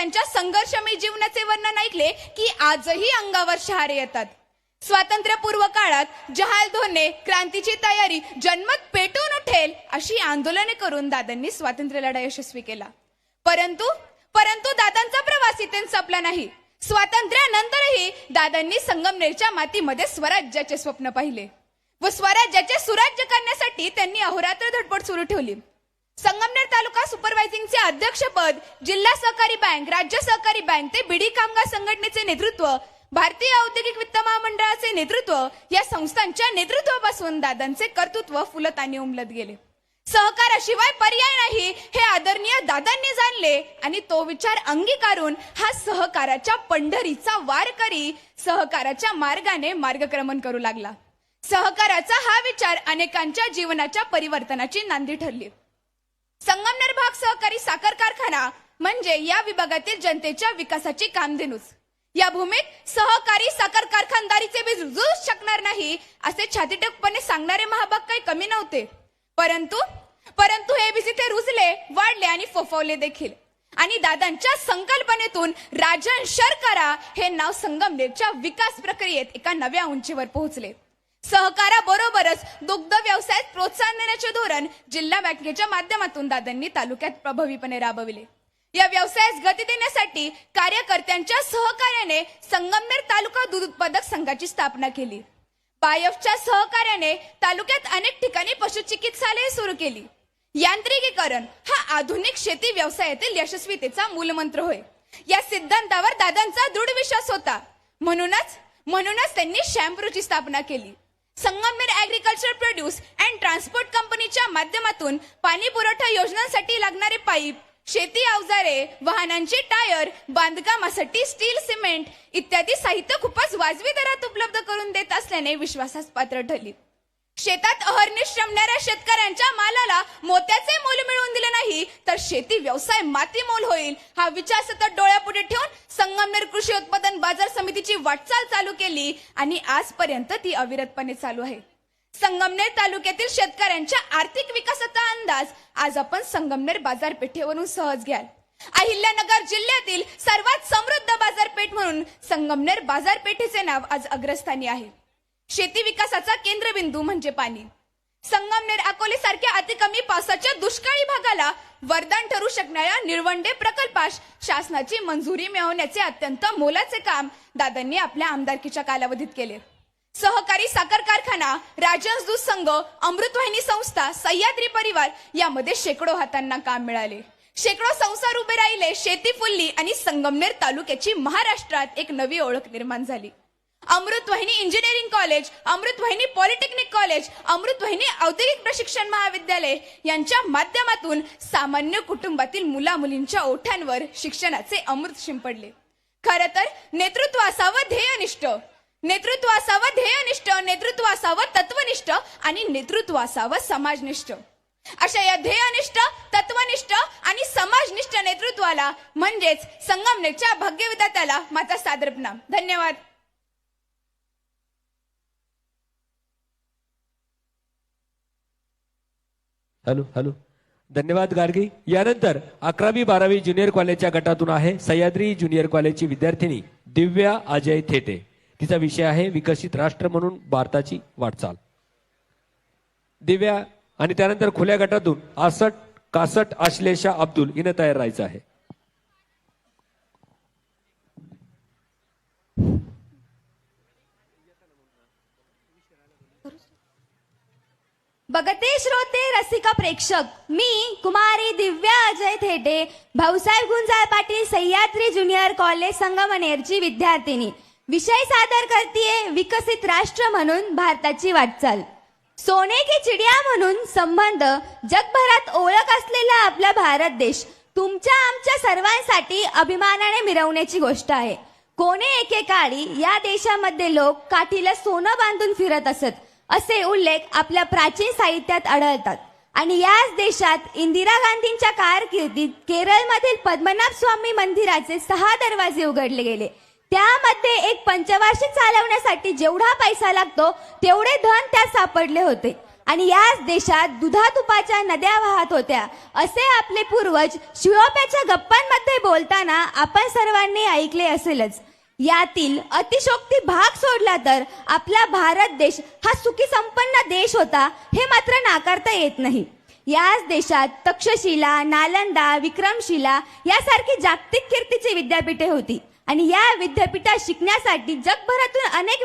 त्यांच्या संघर्षमय जीवनाचे वर्णन ऐकले की आजही अंगावर शहारे येतात. स्वातंत्र्यपूर्व काळात जहाल धोने क्रांतीची तयारी जन्मत पेटून उठेल अशी आंदोलने करून दादांनी स्वातंत्र्य लढा यशस्वी केला. परंतु परंतु दादांचा प्रवास इथे संपला नाही. स्वातंत्र्यानंतरही दादांनी संगमनेरच्या मातीमध्ये स्वराज्याचे स्वप्न पाहिले व स्वराज्याचे सुराज्य करण्यासाठी त्यांनी अहोरात्र धडपड सुरू ठेवली. संगमनेर तालुका सुपरवायझिंगचे अध्यक्षपद जिल्हा सहकारी बँक राज्य सहकारी बँक ते बिडी कामगार संघटनेचे नेतृत्व भारतीय औद्योगिक वित्त महामंडळाचे नेतृत्व या संस्थांच्या नेतृत्वापासून दादांचे कर्तृत्व फुलत आणि उमलत गेले. सहकाराशिवाय पर्याय नाही हे आदरणीय दादांनी जाणले आणि तो विचार अंगीकारून हा सहकाराच्या पंढरीचा वारकरी सहकाराच्या मार्गाने मार्गक्रमण करू लागला. सहकाराचा हा विचार अनेकांच्या जीवनाच्या परिवर्तनाची नांदी ठरली. संगमनेर भाग सहकारी साखर कारखाना म्हणजे या विभागातील जनतेच्या विकासाची कामधेनूच. या भूमीत सहकारी साखर कारखानदारीचे बीज रुजूच शकणार नाही असे छातीटकपणे सांगणारे महाभाग काही कमी नव्हते. परंतु परंतु हे बीज इथे रुजले वाढले आणि फोफवले देखील. आणि दादांच्या संकल्पनेतून राजन शर्करा हे नाव संगमनेरच्या विकास प्रक्रियेत एका नव्या उंचीवर पोहोचले. सहकाराबरोबरच दुग्ध व्यवसायात प्रोत्साहन देण्याचे धोरण जिल्हा बँकेच्या माध्यमातून दादांनी तालुक्यात प्रभावीपणे राबविले. या व्यवसायास गती देण्यासाठी कार्यकर्त्यांच्या सहकार्याने संगमनेर तालुका दूध उत्पादक संघाची स्थापना केली. बायफच्या सहकार्याने तालुक्यात अनेक ठिकाणी पशुचिकित्सालय सुरू केली. यांत्रिकीकरण हा आधुनिक शेती व्यवसायातील यशस्वीतेचा मूलमंत्र होय. या सिद्धांतावर दादांचा दृढ विश्वास होता. म्हणूनच म्हणूनच त्यांनी शॅम्प्रूची स्थापना केली. Sangamner agriculture produce and transport कंपनीच्या माध्यमातून पाणी पुरवठा योजनांसाठी लागणारे पाईप शेती अवजारे वाहनांचे टायर बांधकामासाठी स्टील सिमेंट इत्यादी साहित्य खूपच वाजवी दरात उपलब्ध करून देत असल्याने विश्वासास पात्र ठरली. शेतात अहर्निश श्रमणाऱ्या शेतकऱ्यांच्या मालाला मोत्याचे मोल मिळवून नाही तर शेती व्यवसाय मातीमोल होईल. हा विचार सतत डोळ्यापुढे ठेवून संगमनेर कृषी उत्पादन बाजार समितीची वाटचाल चालू केली आणि आजपर्यंत ती अविरतपणे चालू आहे. संगमनेर तालुक्यातील शेतकऱ्यांच्या आर्थिक विकासाचा अंदाज आज आपण संगमनेर बाजारपेठेवरून सहज घ्याल. अहिल्यानगर जिल्ह्यातील सर्वात समृद्ध बाजारपेठ म्हणून संगमनेर बाजारपेठेचे नाव आज अग्रस्थानी आहे. शेती विकासाचा केंद्रबिंदू म्हणजे पाणी. संगमनेर अकोले सारख्या कमी पावसाच्या दुष्काळी भागाला वरदान ठरू शकणाऱ्या निळवंडे प्रकल्पास शासनाची मंजुरी मिळवण्याचे अत्यंत मोलाचे काम दादांनी आपल्या आमदारकीच्या कालावधीत केले. सहकारी साखर कारखाना राजहंस दूध संघ अमृतवाहिनी संस्था सह्याद्री परिवार यामध्ये शेकडो हातांना काम मिळाले. शेकडो संसार उभे राहिले शेती फुलली आणि संगमनेर तालुक्याची महाराष्ट्रात एक नवी ओळख निर्माण झाली. Amrutvahini engineering college Amrutvahini polytechnic college Amrutvahini औद्योगिक प्रशिक्षण महाविद्यालय यांच्या माध्यमातून सामान्य कुटुंबातील मुला मुलींच्या ओठांवर शिक्षणाचे अमृत शिंपडले. खर तर नेतृत्व असावं ध्येयनिष्ठ. नेतृत्व असावं ध्येयनिष्ठ नेतृत्व असावं तत्वनिष्ठ आणि नेतृत्व असावं समाजनिष्ठ. अशा या ध्येयनिष्ठ तत्वनिष्ठ आणि समाजनिष्ठ नेतृत्वाला म्हणजेच संगमनेच्या भाग्यविधात्याला माझा सादर प्रणाम. धन्यवाद. हॅलो हॅलो धन्यवाद गार्गी. यानंतर अकरावी बारावी ज्युनियर कॉलेजच्या गटातून आहे सह्याद्री ज्युनियर कॉलेजची विद्यार्थिनी दिव्या अजय थेटे. तिचा विषय आहे विकसित राष्ट्र म्हणून भारताची वाटचाल. दिव्या आणि त्यानंतर खुल्या गटातून आसट कासट आश्लेषा अब्दुल हिनं तयार राहायचं आहे. बघते श्रोते रसिका प्रेक्षक. मी कुमारी दिव्या अजय थेटे भाऊसाहेब गुंजाळ पाटील सह्याद्री ज्युनियर कॉलेज संगमनेरची विद्यार्थिनी. विषय सादर करतीये विकसित राष्ट्र म्हणून भारताची वाटचाल. सोने की चिडिया म्हणून संबंध जगभरात ओळख असलेला आपला भारत देश तुमच्या आमच्या सर्वांसाठी अभिमानाने मिरवण्याची गोष्ट आहे. कोणे एकेकाळी या देशामध्ये लोक काठीला सोनं बांधून फिरत असत. असे उल्लेख आपल्या प्राचीन साहित्यात आढळतात. आणि याच देशात इंदिरा गांधींच्या कारकिर्दीत केरळमधील पद्मनाभ स्वामी मंदिराचे सहा दरवाजे उघडले गेले. त्यामध्ये एक पंचवार्षिक चालवण्यासाठी जेवढा पैसा लागतो तेवढे धन त्यात सापडले होते. आणि याच देशात दुधातुपाच्या नद्या वाहत होत्या. असे आपले पूर्वज शिवोप्याच्या गप्पांमध्ये बोलताना आपण सर्वांनी ऐकले असेलच. यातील अतिशोक्ती भाग सोडला तर आपला भारत देश हा सुखी संपन्न देश होता हे मात्र नाकारता येत नाही. याच देशात तक्षशिला नालंदा विक्रमशिला यासारखी जागतिक कीर्तीची विद्यापीठे होती आणि या विद्यापीठात शिकण्यासाठी जगभरातून अनेक